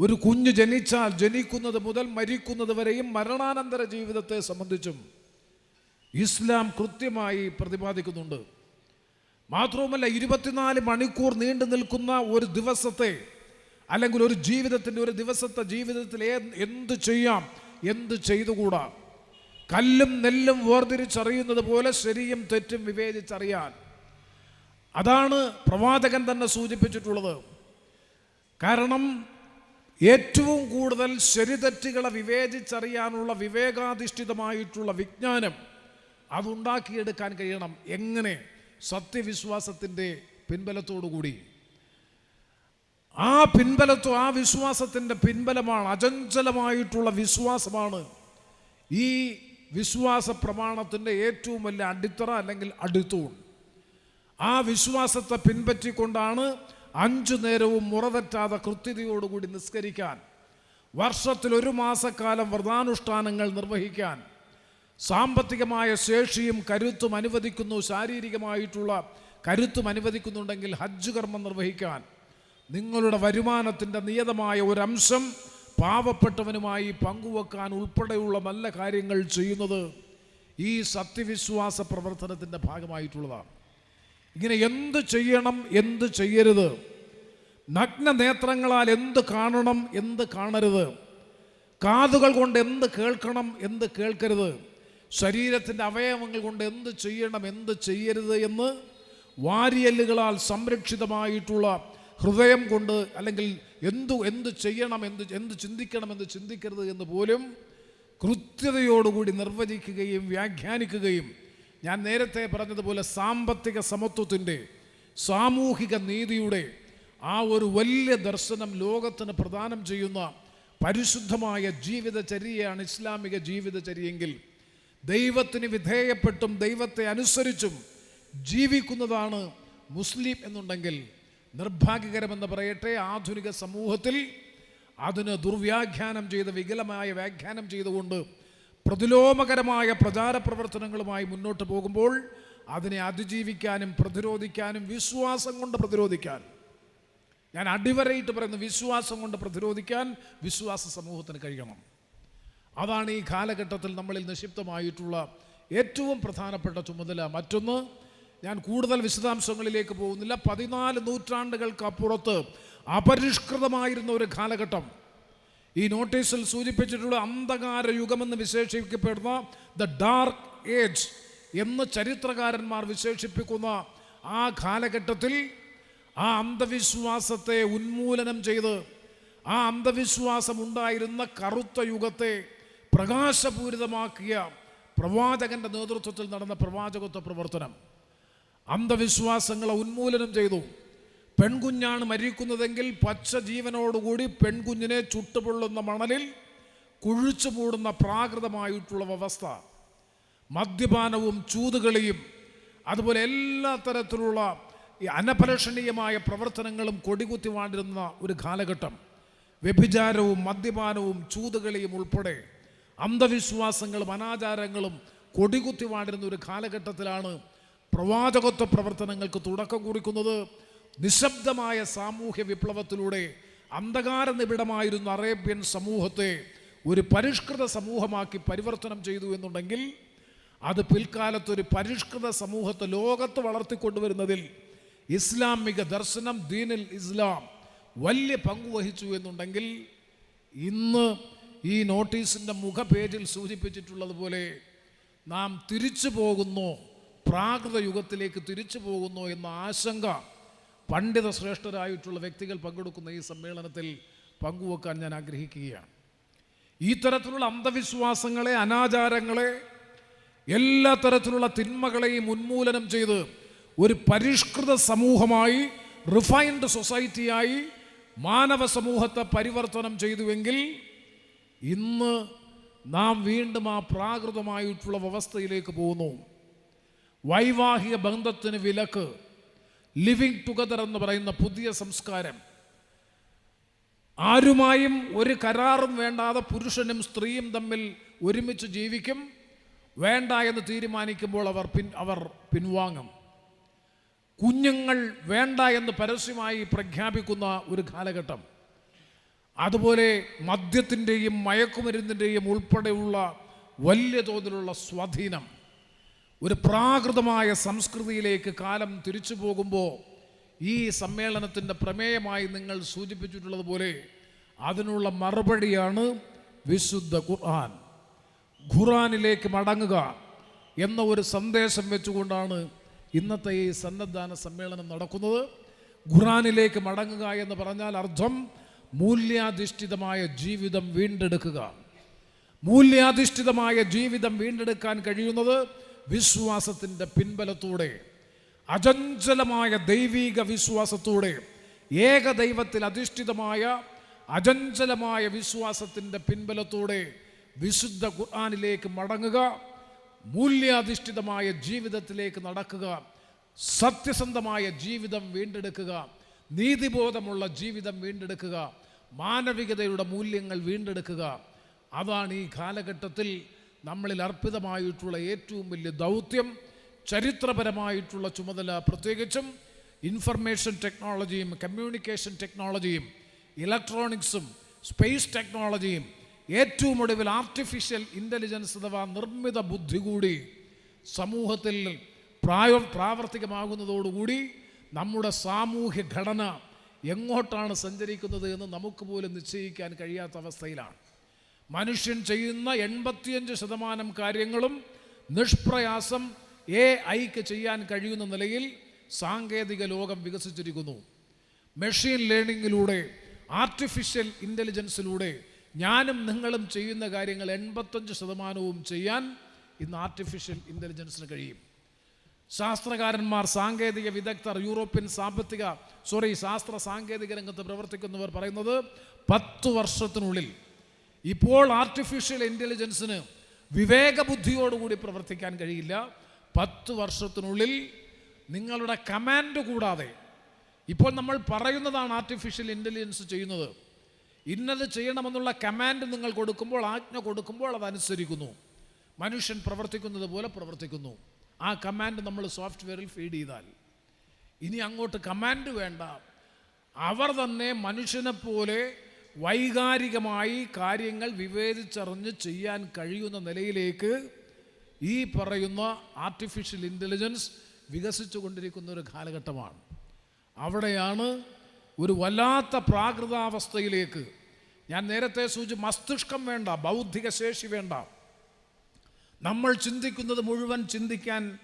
ഒരു കുഞ്ഞ് ജനിച്ചാൽ ജനിക്കുന്നത് മുതൽ മരിക്കുന്നത് വരെയും മരണാനന്തര ജീവിതത്തെ സംബന്ധിച്ചും ഇസ്ലാം കൃത്യമായി പ്രതിപാദിക്കുന്നുണ്ട്. മാത്രവുമല്ല ഇരുപത്തിനാല് മണിക്കൂർ നീണ്ടു നിൽക്കുന്ന ഒരു ദിവസത്തെ അല്ലെങ്കിൽ ഒരു ജീവിതത്തിന്റെ ഒരു ദിവസത്തെ ജീവിതത്തിൽ എന്ത് ചെയ്യാം എന്ത് ചെയ്തുകൂടാ? കല്ലും നെല്ലും വേർതിരിച്ചറിയുന്നത് പോലെ ശരിയും തെറ്റും വിവേചിച്ചറിയാൻ. അതാണ് പ്രവാചകൻ തന്നെ സൂചിപ്പിച്ചിട്ടുള്ളത്. കാരണം ഏറ്റവും കൂടുതൽ ശരിതെറ്റുകളെ വിവേചിച്ചറിയാനുള്ള വിവേകാധിഷ്ഠിതമായിട്ടുള്ള വിജ്ഞാനം അതുണ്ടാക്കിയെടുക്കാൻ കഴിയണം. എങ്ങനെ? സത്യവിശ്വാസത്തിന്റെ പിൻബലത്തോടുകൂടി. ആ പിൻബലത്തോ ആ വിശ്വാസത്തിന്റെ പിൻബലമാണ് അചഞ്ചലമായിട്ടുള്ള വിശ്വാസമാണ്. ഈ വിശ്വാസ പ്രമാണത്തിന്റെ ഏറ്റവും വലിയ അടിത്തറ അല്ലെങ്കിൽ അടിത്തൂൺ. ആ വിശ്വാസത്തെ പിൻപറ്റിക്കൊണ്ടാണ് അഞ്ചു നേരവും മുറതെറ്റാതെ കൃത്യതയോടുകൂടി നിസ്കരിക്കാൻ വർഷത്തിൽ ഒരു മാസക്കാലം വ്രതാനുഷ്ഠാനങ്ങൾ നിർവഹിക്കാൻ സാമ്പത്തികമായ ശേഷിയും കരുത്തും അനുവദിക്കുന്നു ശാരീരികമായിട്ടുള്ള കരുത്തും അനുവദിക്കുന്നുണ്ടെങ്കിൽ ഹജ്ജ് കർമ്മം നിർവഹിക്കാൻ. നിങ്ങളുടെ വരുമാനത്തിന്റെ നിയതമായ ഒരംശം പാവപ്പെട്ടവനുമായി പങ്കുവെക്കാൻ ഉൾപ്പെടെയുള്ള നല്ല കാര്യങ്ങൾ ചെയ്യുന്നത് ഈ സത്യവിശ്വാസ പ്രവർത്തനത്തിന്റെ ഭാഗമായിട്ടുള്ളതാണ്. ഇങ്ങനെ എന്ത് ചെയ്യണം എന്ത് ചെയ്യരുത്? നഗ്ന നേത്രങ്ങളാൽ എന്ത് കാണണം എന്ത് കാണരുത്? കാതുകൾ കൊണ്ട് എന്ത് കേൾക്കണം എന്ത് കേൾക്കരുത്? ശരീരത്തിന്റെ അവയവങ്ങൾ കൊണ്ട് എന്ത് ചെയ്യണം എന്ത് ചെയ്യരുത് എന്ന് വാരിയല്ലുകളാൽ സംരക്ഷിതമായിട്ടുള്ള ഹൃദയം കൊണ്ട് അല്ലെങ്കിൽ എന്തു എന്ത് ചെയ്യണം എന്ത് എന്ത് ചിന്തിക്കണം എന്ത് ചിന്തിക്കരുത് എന്ന് പോലും കൃത്യതയോടുകൂടി നിർവചിക്കുകയും വ്യാഖ്യാനിക്കുകയും ഞാൻ നേരത്തെ പറഞ്ഞതുപോലെ സാമ്പത്തിക സമത്വത്തിന്റെ സാമൂഹിക നീതിയുടെ ആ ഒരു വലിയ ദർശനം ലോകത്തിന് പ്രദാനം ചെയ്യുന്ന പരിശുദ്ധമായ ജീവിതചര്യയാണ് ഇസ്ലാമിക ജീവിതചര്യയെങ്കിൽ ദൈവത്തിന് വിധേയപ്പെട്ടും ദൈവത്തെ അനുസരിച്ചും ജീവിക്കുന്നതാണ് മുസ്ലിം എന്നുണ്ടെങ്കിൽ നിർഭാഗ്യകരമെന്ന് പറയട്ടെ ആധുനിക സമൂഹത്തിൽ അതിന് ദുർവ്യാഖ്യാനം ചെയ്ത് വികലമായ വ്യാഖ്യാനം ചെയ്തുകൊണ്ട് പ്രതിലോമകരമായ പ്രചാര പ്രവർത്തനങ്ങളുമായി മുന്നോട്ട് പോകുമ്പോൾ അതിനെ അതിജീവിക്കാനും പ്രതിരോധിക്കാനും വിശ്വാസം കൊണ്ട് പ്രതിരോധിക്കാൻ. ഞാൻ അടിവരയിട്ട് പറയുന്ന വിശ്വാസം കൊണ്ട് പ്രതിരോധിക്കാൻ വിശ്വാസ സമൂഹത്തിന് കഴിയണം. അതാണ് ഈ കാലഘട്ടത്തിൽ നമ്മളിൽ നിക്ഷിപ്തമായിട്ടുള്ള ഏറ്റവും പ്രധാനപ്പെട്ട ചുമതല. മറ്റൊന്ന് ഞാൻ കൂടുതൽ വിശദാംശങ്ങളിലേക്ക് പോകുന്നില്ല. പതിനാല് നൂറ്റാണ്ടുകൾക്കപ്പുറത്ത് അപരിഷ്കൃതമായിരുന്ന ഒരു കാലഘട്ടം. ഈ നോട്ടീസിൽ സൂചിപ്പിച്ചിട്ടുള്ള അന്ധകാര യുഗമെന്ന് വിശേഷിപ്പിക്കപ്പെടുന്ന ദ ഡാർക്ക് ഏജ് എന്ന് ചരിത്രകാരന്മാർ വിശേഷിപ്പിക്കുന്ന ആ കാലഘട്ടത്തിൽ ആ അന്ധവിശ്വാസത്തെ ഉന്മൂലനം ചെയ്ത് ആ അന്ധവിശ്വാസം ഉണ്ടായിരുന്ന കറുത്ത യുഗത്തെ പ്രകാശപൂരിതമാക്കിയ പ്രവാചകന്റെ നേതൃത്വത്തിൽ നടന്ന പ്രവാചകത്വ പ്രവർത്തനം. അന്ധവിശ്വാസങ്ങളെ ഉന്മൂലനം ചെയ്തു. പെൺകുഞ്ഞാണ് മരിക്കുന്നതെങ്കിൽ പച്ച ജീവനോടുകൂടി പെൺകുഞ്ഞിനെ ചുട്ടുപൊള്ളുന്ന മണലിൽ കുഴിച്ചു മൂടുന്ന പ്രാകൃതമായിട്ടുള്ള വ്യവസ്ഥ. മദ്യപാനവും ചൂതുകളിയും അതുപോലെ എല്ലാ തരത്തിലുള്ള ഈ അനപലഷണീയമായ പ്രവർത്തനങ്ങളും കൊടികുത്തി വാണ്ടിരുന്ന ഒരു കാലഘട്ടം. വ്യഭിചാരവും മദ്യപാനവും ചൂതുകളിയും ഉൾപ്പെടെ അന്ധവിശ്വാസങ്ങളും അനാചാരങ്ങളും കൊടികുത്തി വാണ്ടിരുന്ന ഒരു കാലഘട്ടത്തിലാണ് പ്രവാചകത്വ പ്രവർത്തനങ്ങൾക്ക് തുടക്കം കുറിക്കുന്നത്. നിശബ്ദമായ സാമൂഹ്യ വിപ്ലവത്തിലൂടെ അന്ധകാര നിബിഡമായിരുന്ന അറേബ്യൻ സമൂഹത്തെ ഒരു പരിഷ്കൃത സമൂഹമാക്കി പരിവർത്തനം ചെയ്തു എന്നുണ്ടെങ്കിൽ അത് പിൽക്കാലത്ത് ഒരു പരിഷ്കൃത സമൂഹത്തെ ലോകത്ത് വളർത്തിക്കൊണ്ടുവരുന്നതിൽ ഇസ്ലാമിക ദർശനം ദീനിൽ ഇസ്ലാം വലിയ പങ്കുവഹിച്ചു എന്നുണ്ടെങ്കിൽ ഇന്ന് ഈ നോട്ടീസിന്റെ മുഖപേജിൽ സൂചിപ്പിച്ചിട്ടുള്ളതുപോലെ നാം തിരിച്ചു പോകുന്നു പ്രാകൃത യുഗത്തിലേക്ക് തിരിച്ചു പോകുന്നു എന്ന ആശങ്ക പണ്ഡിത ശ്രേഷ്ഠരായിട്ടുള്ള വ്യക്തികൾ പങ്കെടുക്കുന്ന ഈ സമ്മേളനത്തിൽ പങ്കുവെക്കാൻ ഞാൻ ആഗ്രഹിക്കുകയാണ്. ഈ തരത്തിലുള്ള അന്ധവിശ്വാസങ്ങളെ അനാചാരങ്ങളെ എല്ലാ തരത്തിലുള്ള തിന്മകളെയും ഉന്മൂലനം ചെയ്ത് ഒരു പരിഷ്കൃത സമൂഹമായി റിഫൈൻഡ് സൊസൈറ്റിയായി മാനവ സമൂഹത്തെ പരിവർത്തനം ചെയ്തുവെങ്കിൽ ഇന്ന് നാം വീണ്ടും ആ പ്രാകൃതമായിട്ടുള്ള വ്യവസ്ഥയിലേക്ക് പോകുന്നു. വൈവാഹിക ബന്ധത്തിന് വിലക്ക് ലിവിങ് ടുഗദർ എന്ന് പറയുന്ന പുതിയ സംസ്കാരം. ആരുമായും ഒരു കരാറും വേണ്ടാതെ പുരുഷനും സ്ത്രീയും തമ്മിൽ ഒരുമിച്ച് ജീവിക്കും. വേണ്ട എന്ന് തീരുമാനിക്കുമ്പോൾ അവർ പിൻ അവർ പിൻവാങ്ങും. കുഞ്ഞുങ്ങൾ വേണ്ട എന്ന് പരസ്യമായി പ്രഖ്യാപിക്കുന്ന ഒരു കാലഘട്ടം. അതുപോലെ മദ്യത്തിന്റെയും മയക്കുമരുന്നിന്റെയും ഉൾപ്പെടെയുള്ള വലിയ തോതിലുള്ള സ്വാധീനം. ഒരു പ്രാകൃതമായ സംസ്കൃതിയിലേക്ക് കാലം തിരിച്ചു പോകുമ്പോൾ ഈ സമ്മേളനത്തിന്റെ പ്രമേയമായി നിങ്ങൾ സൂചിപ്പിച്ചിട്ടുള്ളതുപോലെ അതിനുള്ള മറുപടിയാണ് വിശുദ്ധ ഖുർആൻ. ഖുറാനിലേക്ക് മടങ്ങുക എന്ന ഒരു സന്ദേശം വെച്ചുകൊണ്ടാണ് ഇന്നത്തെ ഈ സന്നദ്ധാന സമ്മേളനം നടക്കുന്നത്. ഖുറാനിലേക്ക് മടങ്ങുക എന്ന് പറഞ്ഞാൽ അർത്ഥം മൂല്യാധിഷ്ഠിതമായ ജീവിതം വീണ്ടെടുക്കുക. മൂല്യാധിഷ്ഠിതമായ ജീവിതം വീണ്ടെടുക്കാൻ കഴിയുന്നത് വിശ്വാസത്തിന്റെ പിൻബലത്തോടെ അചഞ്ചലമായ ദൈവീക വിശ്വാസത്തോടെ ഏകദൈവത്തിൽ അധിഷ്ഠിതമായ അചഞ്ചലമായ വിശ്വാസത്തിന്റെ പിൻബലത്തോടെ വിശുദ്ധ ഖുർആാനിലേക്ക് മടങ്ങുക മൂല്യാധിഷ്ഠിതമായ ജീവിതത്തിലേക്ക് നടക്കുക സത്യസന്ധമായ ജീവിതം വീണ്ടെടുക്കുക നീതിബോധമുള്ള ജീവിതം വീണ്ടെടുക്കുക മാനവികതയുടെ മൂല്യങ്ങൾ വീണ്ടെടുക്കുക. അതാണ് ഈ കാലഘട്ടത്തിൽ നമ്മളിൽ അർപ്പിതമായിട്ടുള്ള ഏറ്റവും വലിയ ദൗത്യം ചരിത്രപരമായിട്ടുള്ള ചുമതല പ്രത്യേകിച്ചും ഇൻഫർമേഷൻ ടെക്നോളജിയും കമ്മ്യൂണിക്കേഷൻ ടെക്നോളജിയും ഇലക്ട്രോണിക്സും സ്പേസ് ടെക്നോളജിയും ഏറ്റവും ഒടുവിൽ ആർട്ടിഫിഷ്യൽ ഇന്റലിജൻസ് അഥവാ നിർമ്മിത ബുദ്ധി കൂടി സമൂഹത്തിൽ പ്രായ പ്രാവർത്തികമാകുന്നതോടുകൂടി നമ്മുടെ സാമൂഹ്യ ഘടന എങ്ങോട്ടാണ് സഞ്ചരിക്കുന്നത് എന്ന് നമുക്ക് പോലും നിശ്ചയിക്കാൻ കഴിയാത്ത അവസ്ഥയിലാണ്. മനുഷ്യൻ ചെയ്യുന്ന എൺപത്തിയഞ്ച് ശതമാനം കാര്യങ്ങളും നിഷ്പ്രയാസം എ ഐക്ക് ചെയ്യാൻ കഴിയുന്ന നിലയിൽ സാങ്കേതിക ലോകം വികസിച്ചിരിക്കുന്നു. മെഷീൻ ലേണിങ്ങിലൂടെ ആർട്ടിഫിഷ്യൽ ഇന്റലിജൻസിലൂടെ ഞാനും നിങ്ങളും ചെയ്യുന്ന കാര്യങ്ങൾ എൺപത്തഞ്ച് ശതമാനവും ചെയ്യാൻ ഇന്ന് ആർട്ടിഫിഷ്യൽ ഇന്റലിജൻസിന് കഴിയും. ശാസ്ത്രകാരന്മാർ സാങ്കേതിക വിദഗ്ധർ യൂറോപ്യൻ സാമ്പത്തിക സോറി ശാസ്ത്ര സാങ്കേതിക രംഗത്ത് പ്രവർത്തിക്കുന്നവർ പറയുന്നത് പത്ത് വർഷത്തിനുള്ളിൽ ഇപ്പോൾ ആർട്ടിഫിഷ്യൽ ഇന്റലിജൻസിന് വിവേകബുദ്ധിയോടുകൂടി പ്രവർത്തിക്കാൻ കഴിയില്ല. പത്ത് വർഷത്തിനുള്ളിൽ നിങ്ങളുടെ കമാൻഡ് കൂടാതെ ഇപ്പോൾ നമ്മൾ പറയുന്നതാണ് ആർട്ടിഫിഷ്യൽ ഇന്റലിജൻസ് ചെയ്യുന്നത്. ഇന്നത് ചെയ്യണമെന്നുള്ള കമാൻഡ് നിങ്ങൾ കൊടുക്കുമ്പോൾ ആജ്ഞ കൊടുക്കുമ്പോൾ അതനുസരിക്കുന്നു മനുഷ്യൻ പ്രവർത്തിക്കുന്നത് പോലെ പ്രവർത്തിക്കുന്നു. ആ കമാൻഡ് നമ്മൾ സോഫ്റ്റ്വെയറിൽ ഫീഡ് ചെയ്താൽ. ഇനി അങ്ങോട്ട് കമാൻഡ് വേണ്ട. അവർ തന്നെ മനുഷ്യനെ പോലെ വൈകാരികമായി കാര്യങ്ങൾ വിവേചിച്ചറിഞ്ഞ് ചെയ്യാൻ കഴിയുന്ന നിലയിലേക്ക് ഈ പറയുന്ന ആർട്ടിഫിഷ്യൽ ഇന്റലിജൻസ് വികസിച്ചു കൊണ്ടിരിക്കുന്ന ഒരു കാലഘട്ടമാണ്. അവിടെയാണ് ഒരു വല്ലാത്ത പ്രാകൃതാവസ്ഥയിലേക്ക് ഞാൻ നേരത്തെ സൂചി മസ്തിഷ്കം വേണ്ട ബൗദ്ധിക ശേഷി വേണ്ട. നമ്മൾ ചിന്തിക്കുന്നത് മുഴുവൻ ചിന്തിക്കാൻ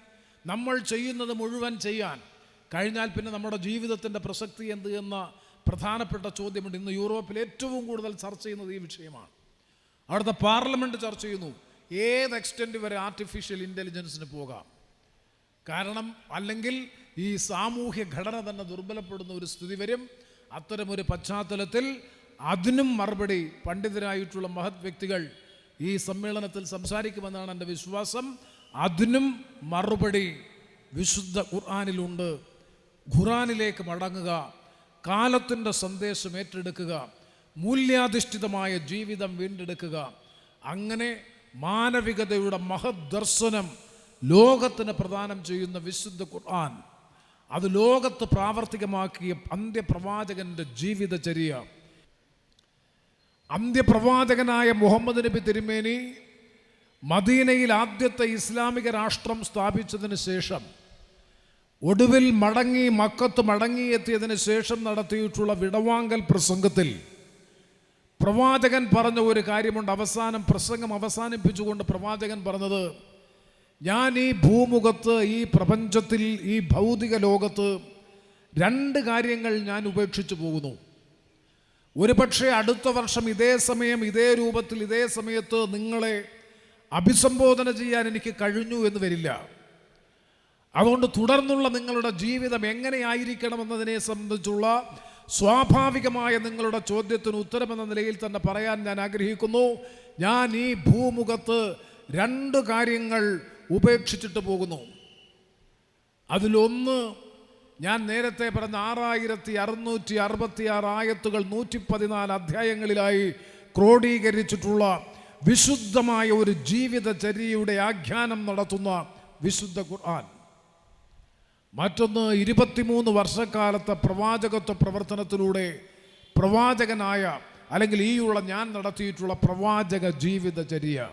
നമ്മൾ ചെയ്യുന്നത് മുഴുവൻ ചെയ്യാൻ. കഴിഞ്ഞാൽ പിന്നെ നമ്മുടെ ജീവിതത്തിന്റെ പ്രസക്തി എന്ത് എന്ന പ്രധാനപ്പെട്ട ചോദ്യമുണ്ട്. ഇന്ന് യൂറോപ്പിൽ ഏറ്റവും കൂടുതൽ ചർച്ച ചെയ്യുന്നത് ഈ വിഷയമാണ്. അവിടുത്തെ പാർലമെന്റ് ചർച്ച ചെയ്യുന്നു. ഏത് എക്സ്റ്റെന്റ് വരെ ആർട്ടിഫിഷ്യൽ ഇന്റലിജൻസിന് പോകാം? കാരണം അല്ലെങ്കിൽ ഈ സാമൂഹ്യ ഘടന തന്നെ ദുർബലപ്പെടുന്ന ഒരു സ്ഥിതി വരും. അത്തരമൊരു പശ്ചാത്തലത്തിൽ അതിനും മറുപടി പണ്ഡിതരായിട്ടുള്ള മഹത് വ്യക്തികൾ ഈ സമ്മേളനത്തിൽ സംസാരിക്കുമെന്നാണ് എന്റെ വിശ്വാസം. അതിനും മറുപടി വിശുദ്ധ ഖുർആാനിലുണ്ട്. ഖുറാനിലേക്ക് മടങ്ങുക കാലത്തിന്റെ സന്ദേശം ഏറ്റെടുക്കുക മൂല്യാധിഷ്ഠിതമായ ജീവിതം വീണ്ടെടുക്കുക. അങ്ങനെ മാനവികതയുടെ മഹദർശനം ലോകത്തിന് പ്രദാനം ചെയ്യുന്ന വിശുദ്ധ ഖുർആൻ അത് ലോകത്ത് പ്രാവർത്തികമാക്കിയ അന്ത്യപ്രവാചകന്റെ ജീവിതചര്യ. അന്ത്യപ്രവാചകനായ മുഹമ്മദ് നബി തിരുമേനി മദീനയിൽ ആദ്യത്തെ ഇസ്ലാമിക രാഷ്ട്രം സ്ഥാപിച്ചതിന് ശേഷം ഒടുവിൽ മടങ്ങി മക്കത്ത് മടങ്ങിയെത്തിയതിന് ശേഷം നടത്തിയിട്ടുള്ള വിടവാങ്കൽ പ്രസംഗത്തിൽ പ്രവാചകൻ പറഞ്ഞ ഒരു കാര്യമുണ്ട്. അവസാനം പ്രസംഗം അവസാനിപ്പിച്ചുകൊണ്ട് പ്രവാചകൻ പറഞ്ഞത് ഞാൻ ഈ ഭൂമുഖത്ത് ഈ പ്രപഞ്ചത്തിൽ ഈ ഭൗതിക ലോകത്ത് രണ്ട് കാര്യങ്ങൾ ഞാൻ ഉപേക്ഷിച്ചു പോകുന്നു. ഒരുപക്ഷെ അടുത്ത വർഷം ഇതേ സമയം ഇതേ രൂപത്തിൽ ഇതേ സമയത്ത് നിങ്ങളെ അഭിസംബോധന ചെയ്യാൻ എനിക്ക് കഴിഞ്ഞു എന്ന് വരില്ല. അതുകൊണ്ട് തുടർന്നുള്ള നിങ്ങളുടെ ജീവിതം എങ്ങനെയായിരിക്കണമെന്നതിനെ സംബന്ധിച്ചുള്ള സ്വാഭാവികമായ നിങ്ങളുടെ ചോദ്യത്തിന് ഉത്തരമെന്ന നിലയിൽ തന്നെ പറയാൻ ഞാൻ ആഗ്രഹിക്കുന്നു. ഞാൻ ഈ ഭൂമുഖത്ത് രണ്ട് കാര്യങ്ങൾ ഉപേക്ഷിച്ചിട്ട് പോകുന്നു. അതിലൊന്ന് ഞാൻ നേരത്തെ പറഞ്ഞ ആറായിരത്തി അറുന്നൂറ്റി അറുപത്തി ആറ് ആയത്തുകൾ നൂറ്റി പതിനാല് അധ്യായങ്ങളിലായി ക്രോഡീകരിച്ചിട്ടുള്ള വിശുദ്ധമായ ഒരു ജീവിതചര്യയുടെ ആഖ്യാനം നടത്തുന്ന വിശുദ്ധ ഖുർആൻ. മറ്റൊന്ന് ഇരുപത്തിമൂന്ന് വർഷക്കാലത്തെ പ്രവാചകത്വ പ്രവർത്തനത്തിലൂടെ പ്രവാചകനായ അല്ലെങ്കിൽ ഈയുള്ള ഞാൻ നടത്തിയിട്ടുള്ള പ്രവാചക ജീവിതചര്യ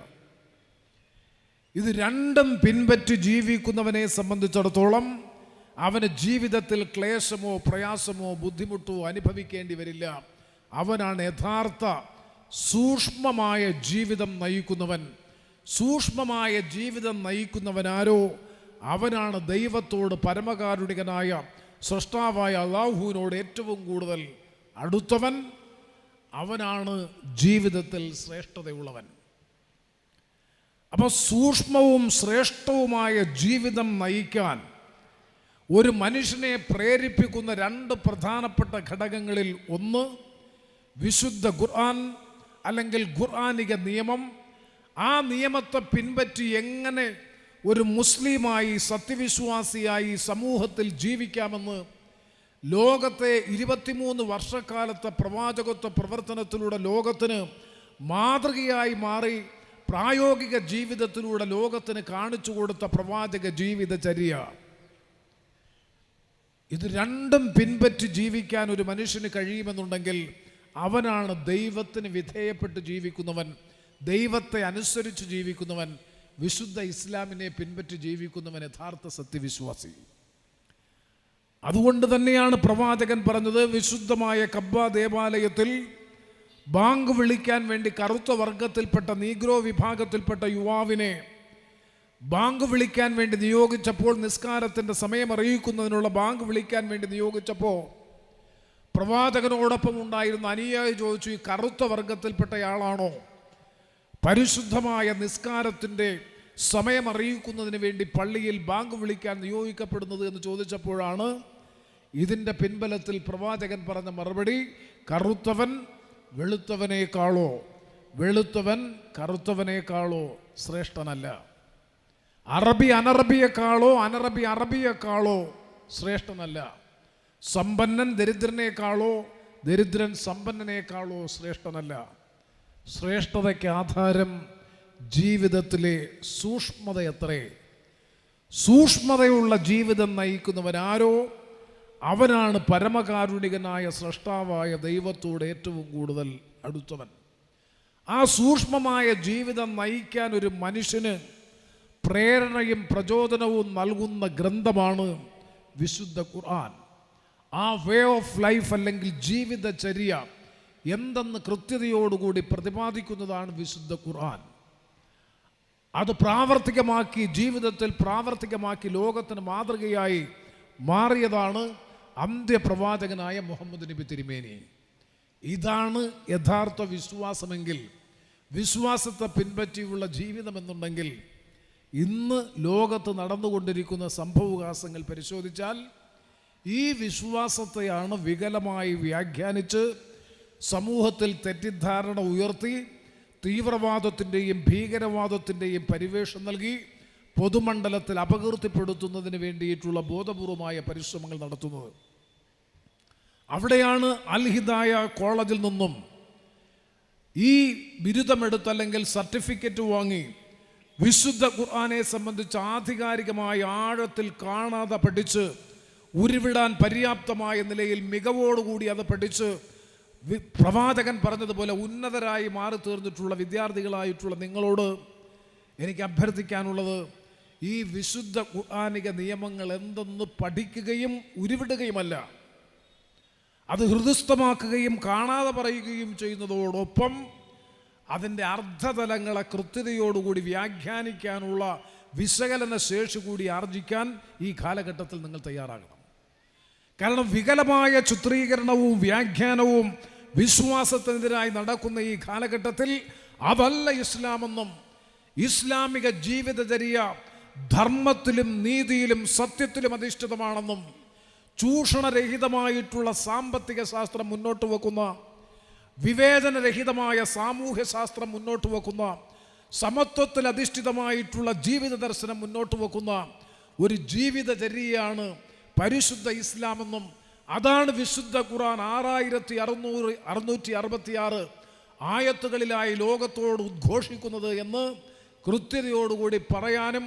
ഇത് രണ്ടും പിൻപറ്റി ജീവിക്കുന്നവനെ സംബന്ധിച്ചിടത്തോളം അവന് ജീവിതത്തിൽ ക്ലേശമോ പ്രയാസമോ ബുദ്ധിമുട്ടോ അനുഭവിക്കേണ്ടി വരില്ല. അവനാണ് യഥാർത്ഥ സൂക്ഷ്മമായ ജീവിതം നയിക്കുന്നവൻ. സൂക്ഷ്മമായ ജീവിതം നയിക്കുന്നവനാരോ അവനാണ് ദൈവത്തോട് പരമകാരുണികനായ സൃഷ്ടാവായ അള്ളാഹുവിനോട് ഏറ്റവും കൂടുതൽ അടുത്തവൻ. അവനാണ് ജീവിതത്തിൽ ശ്രേഷ്ഠതയുള്ളവൻ. അപ്പോൾ സൂക്ഷ്മവും ശ്രേഷ്ഠവുമായ ജീവിതം നയിക്കാൻ ഒരു മനുഷ്യനെ പ്രേരിപ്പിക്കുന്ന രണ്ട് പ്രധാനപ്പെട്ട ഘടകങ്ങളിൽ ഒന്ന് വിശുദ്ധ ഖുർആൻ അല്ലെങ്കിൽ ഖുർആാനിക നിയമം. ആ നിയമത്തെ പിൻപറ്റി എങ്ങനെ ഒരു മുസ്ലിമായി സത്യവിശ്വാസിയായി സമൂഹത്തിൽ ജീവിക്കാമെന്ന് ലോകത്തെ ഇരുപത്തിമൂന്ന് വർഷക്കാലത്തെ പ്രവാചകത്വ പ്രവർത്തനത്തിലൂടെ ലോകത്തിന് മാതൃകയായി മാറി പ്രായോഗിക ജീവിതത്തിലൂടെ ലോകത്തിന് കാണിച്ചു കൊടുത്ത പ്രവാചക ജീവിതചര്യ. ഇത് രണ്ടും പിൻപറ്റി ജീവിക്കാൻ ഒരു മനുഷ്യന് കഴിയുമെന്നുണ്ടെങ്കിൽ അവനാണ് ദൈവത്തിന് വിധേയപ്പെട്ട് ജീവിക്കുന്നവൻ ദൈവത്തെ അനുസരിച്ച് ജീവിക്കുന്നവൻ വിശുദ്ധ ഇസ്ലാമിനെ പിൻപറ്റി ജീവിക്കുന്നവൻ യഥാർത്ഥ സത്യവിശ്വാസി. അതുകൊണ്ട് തന്നെയാണ് പ്രവാചകൻ പറഞ്ഞത് വിശുദ്ധമായ കബ്ബ ദേവാലയത്തിൽ ബാങ്ക് വിളിക്കാൻ വേണ്ടി കറുത്ത വർഗത്തിൽപ്പെട്ട നീഗ്രോ വിഭാഗത്തിൽപ്പെട്ട യുവാവിനെ ബാങ്ക് വിളിക്കാൻ വേണ്ടി നിയോഗിച്ചപ്പോൾ നിസ്കാരത്തിന്റെ സമയം അറിയിക്കുന്നതിനുള്ള ബാങ്ക് വിളിക്കാൻ വേണ്ടി നിയോഗിച്ചപ്പോൾ പ്രവാചകനോടൊപ്പം ഉണ്ടായിരുന്ന അനുയായി ചോദിച്ചു ഈ കറുത്ത വർഗത്തിൽപ്പെട്ടയാളാണോ? പരിശുദ്ധമായ നിസ്കാരത്തിന്റെ സമയം അറിയിക്കുന്നതിന് വേണ്ടി പള്ളിയിൽ ബാങ്ക് വിളിക്കാൻ നിയോഗിക്കപ്പെടുന്നത് എന്ന് ചോദിച്ചപ്പോഴാണ് ഇതിന്റെ പിൻബലത്തിൽ പ്രവാചകൻ പറഞ്ഞ മറുപടി കറുത്തവൻ വെളുത്തവനേക്കാളോ? വെളുത്തവൻ കറുത്തവനേക്കാളോ ശ്രേഷ്ഠനല്ല. അറബി അനറബിയെക്കാളോ അനറബി അറബിയെക്കാളോ ശ്രേഷ്ഠനല്ല. സമ്പന്നൻ ദരിദ്രനേക്കാളോ ദരിദ്രൻ സമ്പന്നനേക്കാളോ ശ്രേഷ്ഠനല്ല. ശ്രേഷ്ഠതയ്ക്ക് ആധാരം ജീവിതത്തിലെ സൂക്ഷ്മത എത്രേ? സൂക്ഷ്മതയുള്ള ജീവിതം നയിക്കുന്നവരാരോ? അവനാണ് പരമകാരുണികനായ സൃഷ്ടാവായ ദൈവത്തോട് ഏറ്റവും കൂടുതൽ അടുത്തവൻ. ആ സൂക്ഷ്മമായ ജീവിതം നയിക്കാൻ ഒരു മനുഷ്യന് പ്രേരണയും പ്രചോദനവും നൽകുന്ന ഗ്രന്ഥമാണ് വിശുദ്ധ ഖുർആൻ. ആ വേ ഓഫ് ലൈഫ് അല്ലെങ്കിൽ ജീവിതചര്യ എന്തെന്ന് കൃത്യതയോടുകൂടി പ്രതിപാദിക്കുന്നതാണ് വിശുദ്ധ ഖുർആൻ. അത് പ്രാവർത്തികമാക്കി ജീവിതത്തിൽ പ്രാവർത്തികമാക്കി ലോകത്തിന് മാതൃകയായി മാറിയതാണ് അന്ത്യപ്രവാചകനായ മുഹമ്മദ് നബി തിരുമേനി. ഇതാണ് യഥാർത്ഥ വിശ്വാസമെങ്കിൽ വിശ്വാസത്തെ പിൻപറ്റിയുള്ള ജീവിതമെന്നുണ്ടെങ്കിൽ ഇന്ന് ലോകത്ത് നടന്നുകൊണ്ടിരിക്കുന്ന സംഭവവികാസങ്ങൾ പരിശോധിച്ചാൽ ഈ വിശ്വാസത്തെയാണ് വികലമായി വ്യാഖ്യാനിച്ച് സമൂഹത്തിൽ തെറ്റിദ്ധാരണ ഉയർത്തി തീവ്രവാദത്തിന്റെയും ഭീകരവാദത്തിന്റെയും പരിവേഷം നൽകി പൊതുമണ്ഡലത്തിൽ അപകീർത്തിപ്പെടുത്തുന്നതിന് വേണ്ടിയിട്ടുള്ള ബോധപൂർവമായ പരിശ്രമങ്ങൾ നടത്തുന്നത്. അവിടെയാണ് അൽഹിദായ കോളേജിൽ നിന്നും ഈ ബിരുദമെടുത്ത് അല്ലെങ്കിൽ സർട്ടിഫിക്കറ്റ് വാങ്ങി വിശുദ്ധ ഖുർആാനെ സംബന്ധിച്ച് ആധികാരികമായ ആഴത്തിൽ കാണാതെ പഠിച്ച് ഉരുവിടാൻ പര്യാപ്തമായ നിലയിൽ മികവോടുകൂടി അത് പഠിച്ച് പ്രവാചകൻ പറഞ്ഞതുപോലെ ഉന്നതരായി മാറി തീർന്നിട്ടുള്ള വിദ്യാർത്ഥികളായിട്ടുള്ള നിങ്ങളോട് എനിക്ക് അഭ്യർത്ഥിക്കാനുള്ളത് ഈ വിശുദ്ധ ഖുർആനിക നിയമങ്ങൾ എന്തെന്ന് പഠിക്കുകയും ഉരുവിടുകയുമല്ല. അത് ഹൃദയസ്ഥമാക്കുകയും കാണാതെ പറയുകയും ചെയ്യുന്നതോടൊപ്പം അതിന്റെ അർത്ഥതലങ്ങളെ കൃത്യതയോടുകൂടി വ്യാഖ്യാനിക്കാനുള്ള വിശകലന ശേഷി കൂടി ആർജിക്കാൻ ഈ കാലഘട്ടത്തിൽ നിങ്ങൾ തയ്യാറാകണം. കാരണം വികലമായ ചിത്രീകരണവും വ്യാഖ്യാനവും വിശ്വാസത്തിനെതിരായി നടക്കുന്ന ഈ കാലഘട്ടത്തിൽ അതല്ല ഇസ്ലാമെന്നും ഇസ്ലാമിക ജീവിതചര്യ ധർമ്മത്തിലും നീതിയിലും സത്യത്തിലും അധിഷ്ഠിതമാണെന്നും ചൂഷണരഹിതമായിട്ടുള്ള സാമ്പത്തിക ശാസ്ത്രം മുന്നോട്ട് വെക്കുന്ന വിവേചനരഹിതമായ സാമൂഹ്യ ശാസ്ത്രം മുന്നോട്ട് വെക്കുന്ന സമത്വത്തിൽ അധിഷ്ഠിതമായിട്ടുള്ള ജീവിത ദർശനം മുന്നോട്ട് വെക്കുന്ന ഒരു ജീവിതചര്യയാണ് പരിശുദ്ധ ഇസ്ലാമെന്നും അതാണ് വിശുദ്ധ ഖുറാൻ ആറായിരത്തി അറുന്നൂറ് അറുന്നൂറ്റി അറുപത്തിയാറ് ആയത്തുകളിലായി ലോകത്തോട് ഉദ്ഘോഷിക്കുന്നത് എന്ന് കൃത്യതയോടുകൂടി പറയാനും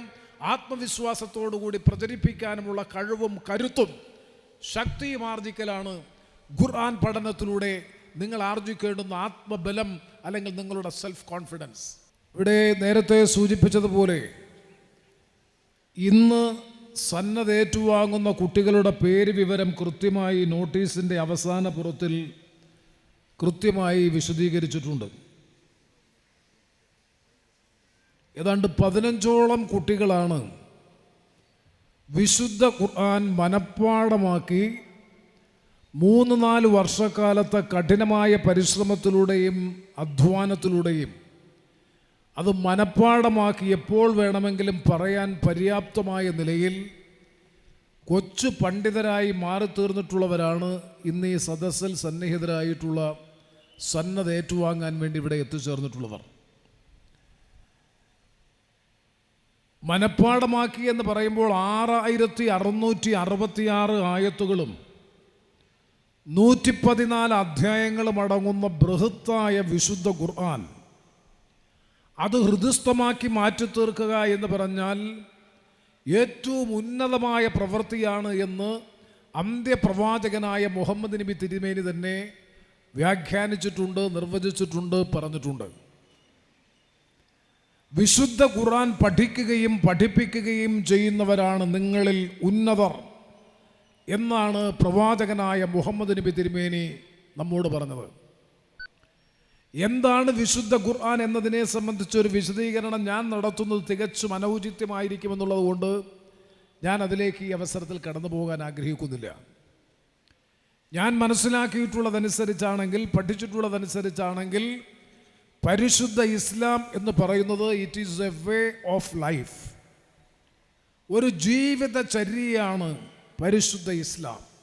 ആത്മവിശ്വാസത്തോടുകൂടി പ്രചരിപ്പിക്കാനുമുള്ള കഴിവും കരുത്തും ശക്തിയും ആർജിക്കലാണ് ഖുർആൻ പഠനത്തിലൂടെ നിങ്ങൾ ആർജിക്കേണ്ടുന്ന ആത്മബലം അല്ലെങ്കിൽ നിങ്ങളുടെ സെൽഫ് കോൺഫിഡൻസ് ഇവിടെ നേരത്തെ സൂചിപ്പിച്ചതുപോലെ ഇന്ന് സന്നദ്ധ ഏറ്റുവാങ്ങുന്ന കുട്ടികളുടെ പേര് വിവരം കൃത്യമായി നോട്ടീസിന്റെ അവസാന പുറത്തിൽ കൃത്യമായി വിശദീകരിച്ചിട്ടുണ്ട്. ഏതാണ്ട് പതിനഞ്ചോളം കുട്ടികളാണ് വിശുദ്ധ ഖുർആൻ മനഃപ്പാടമാക്കി മൂന്ന് നാല് വർഷക്കാലത്തെ കഠിനമായ പരിശ്രമത്തിലൂടെയും അധ്വാനത്തിലൂടെയും അത് മനഃപ്പാടമാക്കി എപ്പോൾ വേണമെങ്കിലും പറയാൻ പര്യാപ്തമായ നിലയിൽ കൊച്ചു പണ്ഡിതരായി മാറിത്തീർന്നിട്ടുള്ളവരാണ് ഇന്ന് ഈ സദസ്സിൽ സന്നിഹിതരായിട്ടുള്ള സന്നദ്ധ ഏറ്റുവാങ്ങാൻ വേണ്ടി ഇവിടെ എത്തിച്ചേർന്നിട്ടുള്ളവർ. മനഃപ്പാടമാക്കി എന്ന് പറയുമ്പോൾ ആറായിരത്തി അറുന്നൂറ്റി അറുപത്തിയാറ് ആയത്തുകളും നൂറ്റി പതിനാല് അധ്യായങ്ങളും അടങ്ങുന്ന ബൃഹത്തായ വിശുദ്ധ ഖുർആൻ അത് ഹൃദയസ്ഥമാക്കി മാറ്റി തീർക്കുക എന്ന് പറഞ്ഞാൽ ഏറ്റവും ഉന്നതമായ പ്രവൃത്തിയാണ് എന്ന് അന്ത്യപ്രവാചകനായ മുഹമ്മദ് നബി തിരുമേനി തന്നെ വ്യാഖ്യാനിച്ചിട്ടുണ്ട് നിർവചിച്ചിട്ടുണ്ട് പറഞ്ഞിട്ടുണ്ട്. വിശുദ്ധ ഖുറാൻ പഠിക്കുകയും പഠിപ്പിക്കുകയും ചെയ്യുന്നവരാണ് നിങ്ങളിൽ ഉന്നതർ എന്നാണ് പ്രവാചകനായ മുഹമ്മദ് നബി തിരുമേനി നമ്മോട് പറഞ്ഞത്. എന്താണ് വിശുദ്ധ ഖുർആൻ എന്നതിനെ സംബന്ധിച്ചൊരു വിശദീകരണം ഞാൻ നടത്തുന്നത് തികച്ചും അനൗചിത്യമായിരിക്കുമെന്നുള്ളത് കൊണ്ട് ഞാൻ അതിലേക്ക് ഈ അവസരത്തിൽ കടന്നു പോകാൻ ആഗ്രഹിക്കുന്നില്ല. ഞാൻ മനസ്സിലാക്കിയിട്ടുള്ളതനുസരിച്ചാണെങ്കിൽ പഠിച്ചിട്ടുള്ളതനുസരിച്ചാണെങ്കിൽ പരിശുദ്ധ ഇസ്ലാം എന്ന് പറയുന്നത് it is a way of life ഒരു ജീവിതചര്യയാണ് പരിശുദ്ധ ഇസ്ലാം.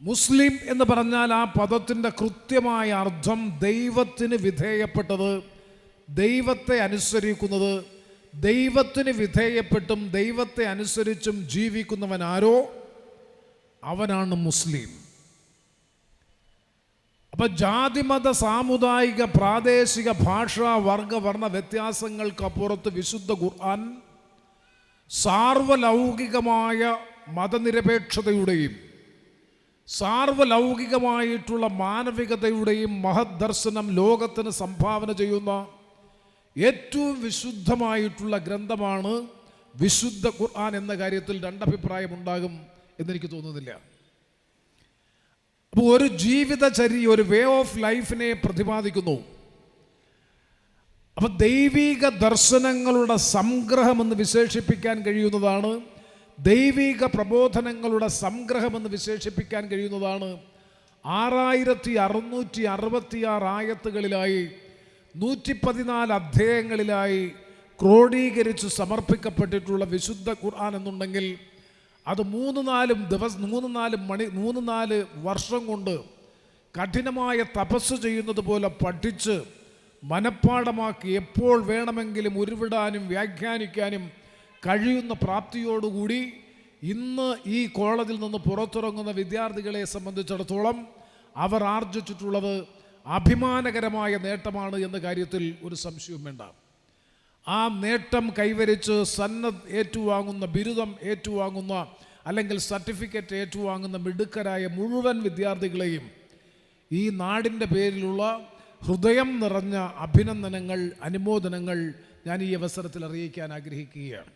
മുസ്ലിം എന്ന് പറഞ്ഞാൽ ആ പദത്തിന്റെ കൃത്യമായ അർത്ഥം ദൈവത്തിന് വിധേയപ്പെട്ടത് ദൈവത്തെ അനുസരിക്കുന്നത് ദൈവത്തിന് വിധേയപ്പെട്ടും ദൈവത്തെ അനുസരിച്ചും ജീവിക്കുന്നവൻ ആരോ? അവനാണ് മുസ്ലിം. അപ്പൊ ജാതിമത സാമുദായിക പ്രാദേശിക ഭാഷാ വർഗ വർണ വ്യത്യാസങ്ങൾക്കപ്പുറത്ത് വിശുദ്ധ ഖുർആൻ സാർവലൗകികമായ മതനിരപേക്ഷതയുടെയും സാർവലൗകികമായിട്ടുള്ള മാനവികതയുടെയും മഹദർശനം ദർശനം ലോകത്തിന് സംഭാവന ചെയ്യുന്ന ഏറ്റവും വിശുദ്ധമായിട്ടുള്ള ഗ്രന്ഥമാണ് വിശുദ്ധ ഖുർആൻ എന്ന കാര്യത്തിൽ രണ്ടഭിപ്രായമുണ്ടാകും എന്നെനിക്ക് തോന്നുന്നില്ല. അപ്പോൾ ഒരു ജീവിതചര്യ ഒരു വേ ഓഫ് ലൈഫിനെ പ്രതിപാദിക്കുന്നു. അപ്പം ദൈവിക ദർശനങ്ങളുടെ സംഗ്രഹമെന്ന് വിശേഷിപ്പിക്കാൻ കഴിയുന്നതാണ് ദൈവിക പ്രബോധനങ്ങളുടെ സംഗ്രഹമെന്ന് വിശേഷിപ്പിക്കാൻ കഴിയുന്നതാണ്. ആറായിരത്തി അറുന്നൂറ്റി അറുപത്തിയാറ് ആയത്തുകളിലായി നൂറ്റി പതിനാല് അധ്യായങ്ങളിലായി ക്രോഡീകരിച്ച് സമർപ്പിക്കപ്പെട്ടിട്ടുള്ള വിശുദ്ധ ഖുർആൻ എന്നുണ്ടെങ്കിൽ അത് മൂന്ന് നാലും ദിവസം മൂന്ന് നാല് മണി മൂന്ന് നാല് വർഷം കൊണ്ട് കഠിനമായ തപസ് ചെയ്യുന്നത് പോലെ പഠിച്ച് മനഃപ്പാടമാക്കി എപ്പോൾ വേണമെങ്കിലും ഉരുവിടാനും വ്യാഖ്യാനിക്കാനും കഴിയുന്ന പ്രാപ്തിയോടുകൂടി ഇന്ന് ഈ കോളേജിൽ നിന്ന് പുറത്തിറങ്ങുന്ന വിദ്യാർത്ഥികളെ സംബന്ധിച്ചിടത്തോളം അവർ ആർജിച്ചിട്ടുള്ളത് അഭിമാനകരമായ നേട്ടമാണ് എന്ന കാര്യത്തിൽ ഒരു സംശയവും വേണ്ട. ആ നേട്ടം കൈവരിച്ച് സന്നദ്ധ ഏറ്റുവാങ്ങുന്ന ബിരുദം ഏറ്റുവാങ്ങുന്ന അല്ലെങ്കിൽ സർട്ടിഫിക്കറ്റ് ഏറ്റുവാങ്ങുന്ന മിടുക്കരായ മുഴുവൻ വിദ്യാർത്ഥികളെയും ഈ നാടിന്റെ പേരിലുള്ള ഹൃദയം നിറഞ്ഞ അഭിനന്ദനങ്ങൾ അനുമോദനങ്ങൾ ഞാൻ ഈ അവസരത്തിൽ അറിയിക്കാൻ ആഗ്രഹിക്കുകയാണ്.